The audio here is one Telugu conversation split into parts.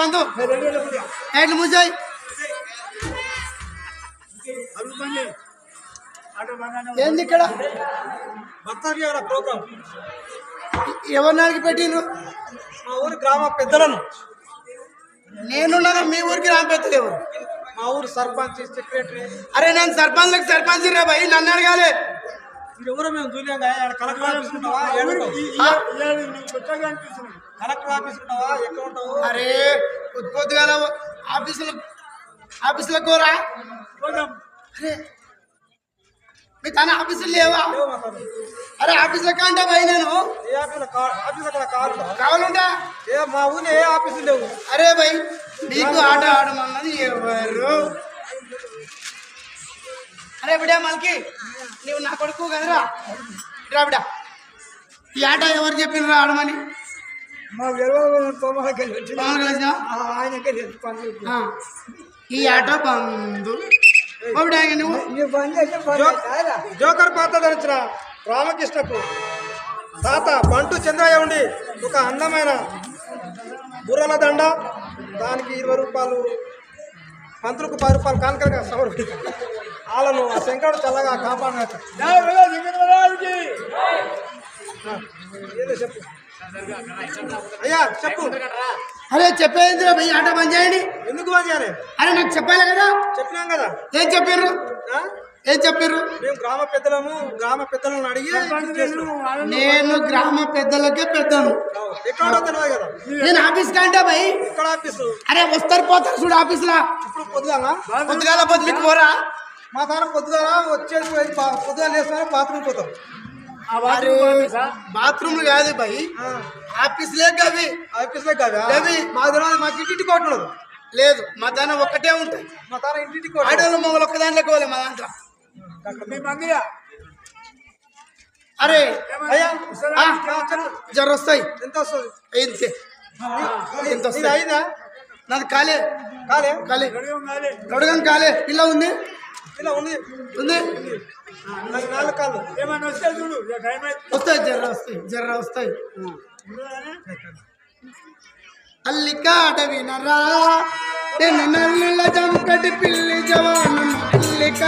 బంధు. ఎట్లు మూసాయి ఏంది ఇక్కడ? ఎవరినాడికి పెట్టిండ్రు? మా ఊరి గ్రామ పెద్దలను. నేనున్నాను? మీ ఊరికి రాంపెత్తలు ఎవరు? మా ఊరు సర్పంచ్ సెక్రటరీ. అరే నేను సర్పంచ్లకు సర్పంచ్ రే భయ్ నన్ను అడగాలి. ఎవరో మేము ఆడ కలెక్టర్ ఆఫీస్ ఉంటావా? కలెక్టర్ ఆఫీస్ ఉంటావా? ఎక్కడ ఉంటావు? అరే ఉత్పత్తి గల ఆఫీసులు ఆఫీసులకు కోరా? అరే మీ తన ఆఫీసులు లేవా. అరే ఆఫీసులో కంటే పోయి నేను? ఆఫీస్ ఆఫీస్ కావాలంటా ఏ మా ఊరిలో ఏ ఆఫీసులు లేవు? అరే భయ్ నీకు ఆట ఆడమన్నది ఎవరు? అరే బిడ్డ మల్కి నీవు నా కొడుకు కదరా? రా బిడ్డ. ఈ ఆట ఎవరు చెప్పినరా ఆడమని. ఈ ఆట బంధు నువ్వు. జోక్- జోకర్ పాత్ర ధరించిన రామకృష్ణకు తాత బంటు చంద్రయ్య ఉండి ఒక అందమైన బుర్రల దండ. దానికి ఇరవై రూపాయలు పంతులకు పది రూపాయలు కానుకలుగా సమర్పి వాళ్ళను ఆ శంకరుడు చల్లగా కాపాడినట్టు ఏదో చెప్పు. అయ్యా చెప్పు. అరే చెప్పేది భయ్ ఆట బంద్ చేయండి. ఎందుకు బాగా చేయాలి? అరే నాకు చెప్పాలి కదా. చెప్పినాం కదా. ఏం చెప్పారు? ఏం చెప్పారు? మేము గ్రామ పెద్దలము గ్రామ పెద్దలను అడిగి. నేను గ్రామ పెద్దలకే పెద్దను ఎక్కడో నేను ఆఫీస్ కంటే భయ్ ఎక్కడ ఆఫీసు? అరే వస్తారు పోతారు చూడు ఆఫీస్లా. ఇప్పుడు పొద్దుగాల? పొద్దుగాల పొద్దుకి పోరా? మా తాను పొద్దుగాల వచ్చేసి పొద్దుగాల వేసుకొని బాత్రూమ్ పోతాం. అరే బాత్రూమ్ కాదు భయ్ ఆ, ఆఫీస్ లేక అవి ఆఫీస్లో కదా రవి. మా తెలియదు మాకు ఇంటింటి కొట్టలేదు లేదు మా దాని ఒక్కటే ఉంటాయి మా తాను ఇంటింటి ఆడవాళ్ళు మొగలు ఒక్క దాంట్లో పోలే మా దాంట్లో. అరే అయ్యా జర వస్తాయి. ఎంత వస్తుంది ఇంతే ఎంత ఇది వస్తాయి. అయిందా? నాది కాలే. కాలే కాలే. గడుగం కాలే. పిల్ల ఉంది? ఇలా ఉంది. ఉంది? నాలుగు కాళ్ళు. వస్తాయి జర్ర వస్తాయి జర్ర వస్తాయి. అల్లిక అడవినరా నేను నల్లుల జంకటి పిల్లి జవాను అల్లిక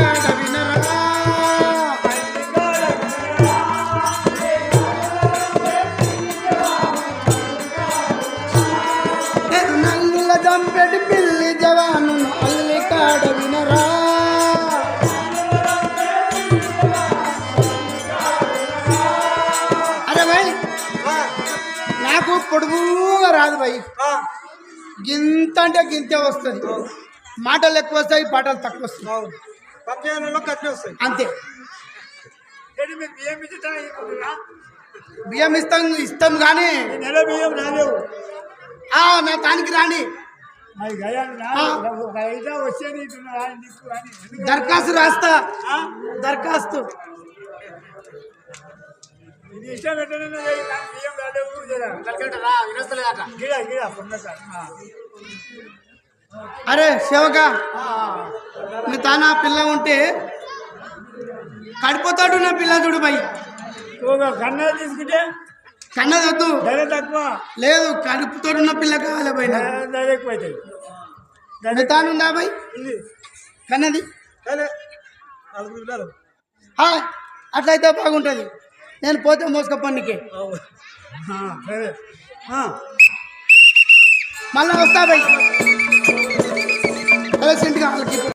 పొడుగుగా రాదు భయ్. గింత అంటే గింతే వస్తుంది. మాటలు ఎక్కువ వస్తాయి పాటలు తక్కువ వస్తాయి. అంతే. బియ్యం ఇస్తాం ఇస్తాం కానీ నా తానికి రాని? దరఖాస్తు రాస్తా? దరఖాస్తు. ఇది ఇష్టం బియ్యం. గిడ, గిడ. అరే శివక ఆ, మీ తాన పిల్ల ఉంటే కడిపోతాడు నా పిల్ల చూడు భయ్. ఒక కన్నా తీసుకుంటే? కన్నది వద్దు. ధర తక్కువ. లేదు కడుపుతోడు ఉన్న పిల్ల కావాలి భయ్ నాకు. ధర- ఎక్కువ తానుందా భయ్? కన్నది? అట్లయితే బాగుంటుంది. నేను పోతే మోసుకపోనికి మళ్ళీ వస్తా బయ్ కలిసి ఇంటికి వాళ్ళకి